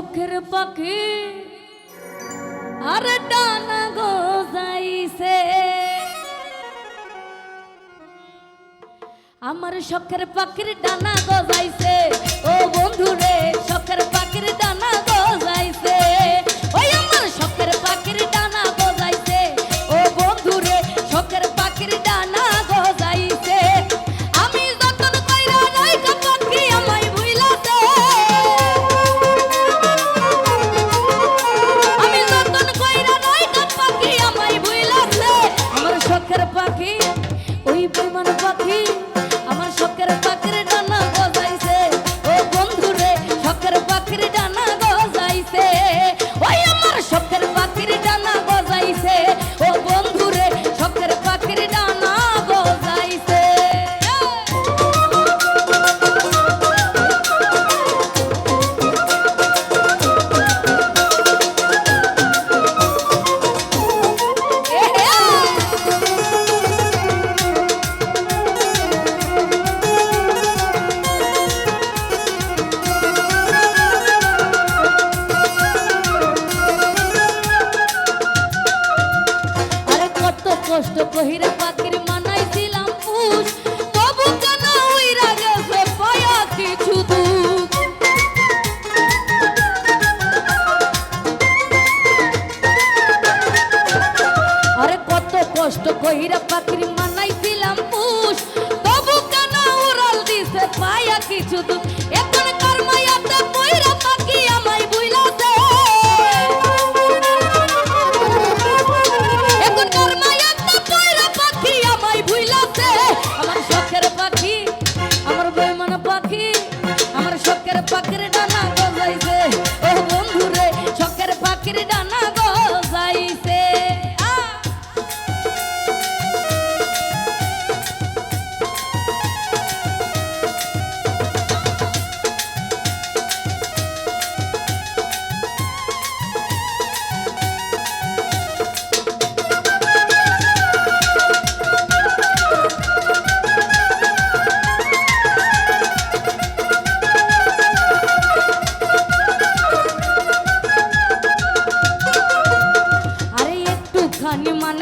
চোখের পাখি। আর ডানা গো যাইছে আমার শখের পাখির ডানা গজাইছে। ও shop, get a কষ্ট কহিরা পাত আমার শোকের পাখির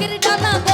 পাখির ডানা